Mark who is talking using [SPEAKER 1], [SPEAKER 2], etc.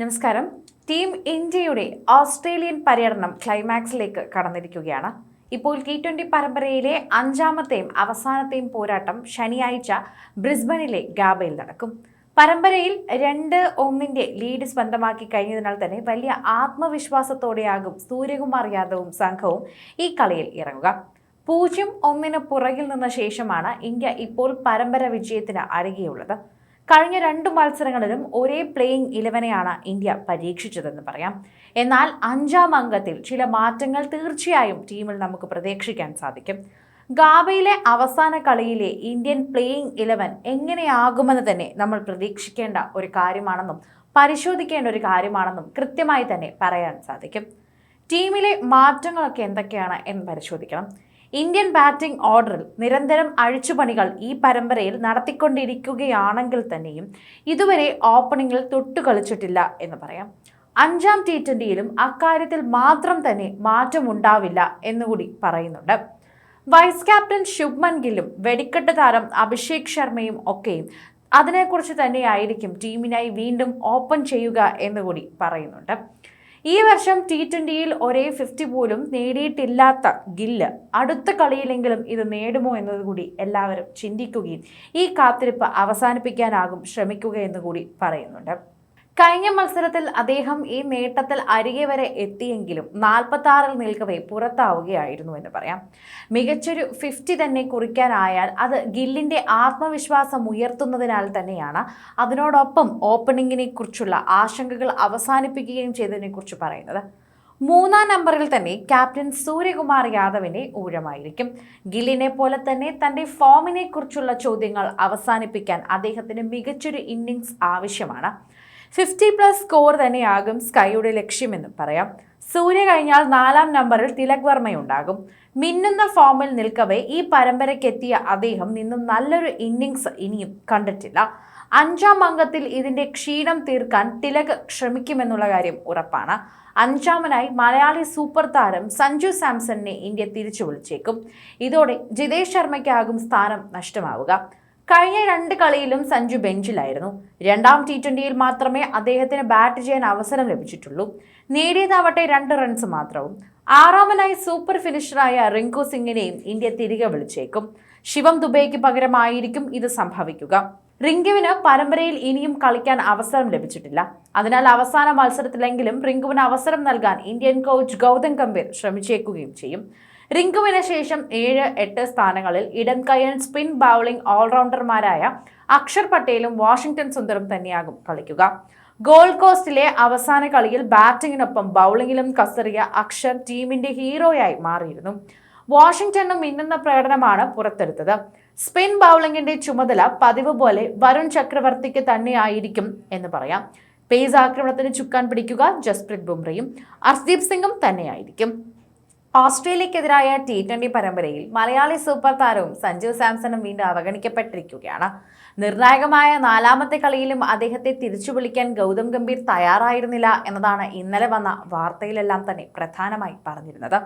[SPEAKER 1] നമസ്കാരം. ടീം ഇന്ത്യയുടെ ഓസ്ട്രേലിയൻ പര്യടനം ക്ലൈമാക്സിലേക്ക് കടന്നിരിക്കുകയാണ്. ഇപ്പോൾ ടി ട്വന്റി പരമ്പരയിലെ അഞ്ചാമത്തെയും അവസാനത്തെയും പോരാട്ടം ശനിയാഴ്ച ബ്രിസ്ബണിലെ ഗാബയിൽ നടക്കും. പരമ്പരയിൽ രണ്ട് ഒന്നിന്റെ ലീഡ് സ്വന്തമാക്കി കഴിഞ്ഞതിനാൽ തന്നെ വലിയ ആത്മവിശ്വാസത്തോടെയാകും സൂര്യകുമാർ യാദവും സംഘവും ഈ കളിയിൽ ഇറങ്ങുക. പൂജ്യം ഒന്നിന് പുറകിൽ നിന്ന ശേഷമാണ് ഇന്ത്യ ഇപ്പോൾ പരമ്പര വിജയത്തിന് അരികെയുള്ളത്. കഴിഞ്ഞ രണ്ട് മത്സരങ്ങളിലും ഒരേ പ്ലേയിങ് ഇലവനെയാണ് ഇന്ത്യ പരീക്ഷിച്ചതെന്ന് പറയാം. എന്നാൽ അഞ്ചാം അംഗത്തിൽ ചില മാറ്റങ്ങൾ തീർച്ചയായും ടീമിൽ നമുക്ക് പ്രതീക്ഷിക്കാൻ സാധിക്കും. ഗാബയിലെ അവസാന കളിയിലെ ഇന്ത്യൻ പ്ലേയിങ് ഇലവൻ എങ്ങനെയാകുമെന്ന് തന്നെ നമ്മൾ പ്രതീക്ഷിക്കേണ്ട ഒരു കാര്യമാണെന്നും പരിശോധിക്കേണ്ട ഒരു കാര്യമാണെന്നും കൃത്യമായി തന്നെ പറയാൻ സാധിക്കും. ടീമിലെ മാറ്റങ്ങളൊക്കെ എന്തൊക്കെയാണ് എന്ന് പരിശോധിക്കണം. ഇന്ത്യൻ ബാറ്റിംഗ് ഓർഡറിൽ നിരന്തരം അഴിച്ചുപണികൾ ഈ പരമ്പരയിൽ നടത്തിക്കൊണ്ടിരിക്കുകയാണെങ്കിൽ തന്നെയും ഇതുവരെ ഓപ്പണിംഗിൽ തൊട്ടു കളിച്ചിട്ടില്ല എന്ന് പറയാം. അഞ്ചാം ടി ട്വന്റിയിലും അക്കാര്യത്തിൽ മാത്രം തന്നെ മാറ്റമുണ്ടാവില്ല എന്നുകൂടി പറയുന്നുണ്ട്. വൈസ് ക്യാപ്റ്റൻ ശുഭ്മൻ ഗില്ലും വെടിക്കെട്ട് താരം അഭിഷേക് ശർമ്മയും ഒക്കെയും അതിനെക്കുറിച്ച് തന്നെയായിരിക്കും ടീമിനായി വീണ്ടും ഓപ്പൺ ചെയ്യുക എന്നുകൂടി പറയുന്നുണ്ട്. ഈ വർഷം ടി ട്വന്റിയിൽ ഒരേ ഫിഫ്റ്റി പോലും നേടിയിട്ടില്ലാത്ത ഗില്ല്. അടുത്ത കളിയിലെങ്കിലും ഇത് നേടുമോ എന്നതുകൂടി എല്ലാവരും ചിന്തിക്കുകയും ഈ കാത്തിരിപ്പ് അവസാനിപ്പിക്കാനാകും ശ്രമിക്കുക എന്നുകൂടി പറയുന്നുണ്ട്. കഴിഞ്ഞ മത്സരത്തിൽ അദ്ദേഹം ഈ നേട്ടത്തിൽ അരികെ വരെ എത്തിയെങ്കിലും നാൽപ്പത്തി ആറിൽ നിൽക്കവേ പുറത്താവുകയായിരുന്നു എന്ന് പറയാം. മികച്ചൊരു ഫിഫ്റ്റി തന്നെ കുറിക്കാനായാൽ അത് ഗില്ലിന്റെ ആത്മവിശ്വാസം ഉയർത്തുന്നതിനാൽ തന്നെയാണ്. അതിനോടൊപ്പം ഓപ്പണിങ്ങിനെ കുറിച്ചുള്ള ആശങ്കകൾ അവസാനിപ്പിക്കുകയും ചെയ്തതിനെ കുറിച്ച് പറയുന്നത്. മൂന്നാം നമ്പറിൽ തന്നെ ക്യാപ്റ്റൻ സൂര്യകുമാർ യാദവിന്റെ ഊഴമായിരിക്കും. ഗില്ലിനെ പോലെ തന്നെ തന്റെ ഫോമിനെ കുറിച്ചുള്ള ചോദ്യങ്ങൾ അവസാനിപ്പിക്കാൻ അദ്ദേഹത്തിന് മികച്ചൊരു ഇന്നിങ്സ് ആവശ്യമാണ്. ഫിഫ്റ്റി പ്ലസ് സ്കോർ തന്നെയാകും സ്കൈയുടെ ലക്ഷ്യമെന്നും പറയാം. സൂര്യ കഴിഞ്ഞാൽ നാലാം നമ്പറിൽ തിലക് വർമ്മയുണ്ടാകും. മിന്നുന്ന ഫോമിൽ നിൽക്കവേ ഈ പരമ്പരയ്ക്കെത്തിയ അദ്ദേഹം നിന്നും നല്ലൊരു ഇന്നിങ്സ് ഇനിയും കണ്ടിട്ടില്ല. അഞ്ചാം അംഗത്തിൽ ഇതിന്റെ ക്ഷീണം തീർക്കാൻ തിലക് ശ്രമിക്കുമെന്നുള്ള കാര്യം ഉറപ്പാണ്. അഞ്ചാമനായി മലയാളി സൂപ്പർ താരം സഞ്ജു സാംസണിനെ ഇന്ത്യ തിരിച്ചു വിളിച്ചേക്കും. ഇതോടെ ജിതേഷ് ശർമ്മയ്ക്കാകും സ്ഥാനം നഷ്ടമാവുക. കഴിഞ്ഞ രണ്ട് കളിയിലും സഞ്ജു ബെഞ്ചിലായിരുന്നു. രണ്ടാം ടി ട്വന്റിയിൽ മാത്രമേ അദ്ദേഹത്തിന് ബാറ്റ് ചെയ്യാൻ അവസരം ലഭിച്ചിട്ടുള്ളൂ. നേടിയതാവട്ടെ രണ്ട് റൺസ് മാത്രവും. ആറാമനായി സൂപ്പർ ഫിനിഷറായ റിങ്കു സിംഗിനെയും ഇന്ത്യ തിരികെ വിളിച്ചേക്കും. ശിവം ദുബൈക്ക് പകരമായിരിക്കും ഇത് സംഭവിക്കുക. റിങ്കുവിന് പരമ്പരയിൽ ഇനിയും കളിക്കാൻ അവസരം ലഭിച്ചിട്ടില്ല. അതിനാൽ അവസാന മത്സരത്തിലെങ്കിലും റിങ്കുവിന് അവസരം നൽകാൻ ഇന്ത്യൻ കോച്ച് ഗൗതം ഗംഭീർ ശ്രമിച്ചേക്കുകയും ചെയ്യും. റിങ്കുവിന് ശേഷം ഏഴ് എട്ട് സ്ഥാനങ്ങളിൽ ഇടം കയ്യൻ സ്പിൻ ബൗളിംഗ് ഓൾറൗണ്ടർമാരായ അക്ഷർ പട്ടേലും വാഷിംഗ്ടൺ സുന്ദറും തന്നെയാകും കളിക്കുക. ഗോൾഡ് കോസ്റ്റിലെ അവസാന കളിയിൽ ബാറ്റിങ്ങിനൊപ്പം ബൗളിംഗിലും കസറിയ അക്ഷർ ടീമിന്റെ ഹീറോയായി മാറിയിരുന്നു. വാഷിംഗ്ടണും മിന്നുന്ന പ്രകടനമാണ് പുറത്തെടുത്തത്. സ്പിൻ ബൗളിംഗിന്റെ ചുമതല പതിവ് പോലെ വരുൺ ചക്രവർത്തിക്ക് തന്നെയായിരിക്കും എന്ന് പറയാം. പേസ് ആക്രമണത്തിന് ചുക്കാൻ പിടിക്കുക ജസ്പ്രീത് ബുംറയും. അർദീപ് സിംഗും തന്നെയായിരിക്കും. ഓസ്ട്രേലിയക്കെതിരായ ടി ട്വന്റി പരമ്പരയിൽ മലയാളി സൂപ്പർ താരവും സഞ്ജു സാംസണും വീണ്ടും അവഗണിക്കപ്പെട്ടിരിക്കുകയാണ്. നിർണായകമായ നാലാമത്തെ കളിയിലും അദ്ദേഹത്തെ തിരിച്ചു വിളിക്കാൻ ഗൗതം ഗംഭീർ തയ്യാറായിരുന്നില്ല എന്നതാണ് ഇന്നലെ വന്ന വാർത്തയിലെല്ലാം തന്നെ പ്രധാനമായി പറഞ്ഞിരുന്നത്.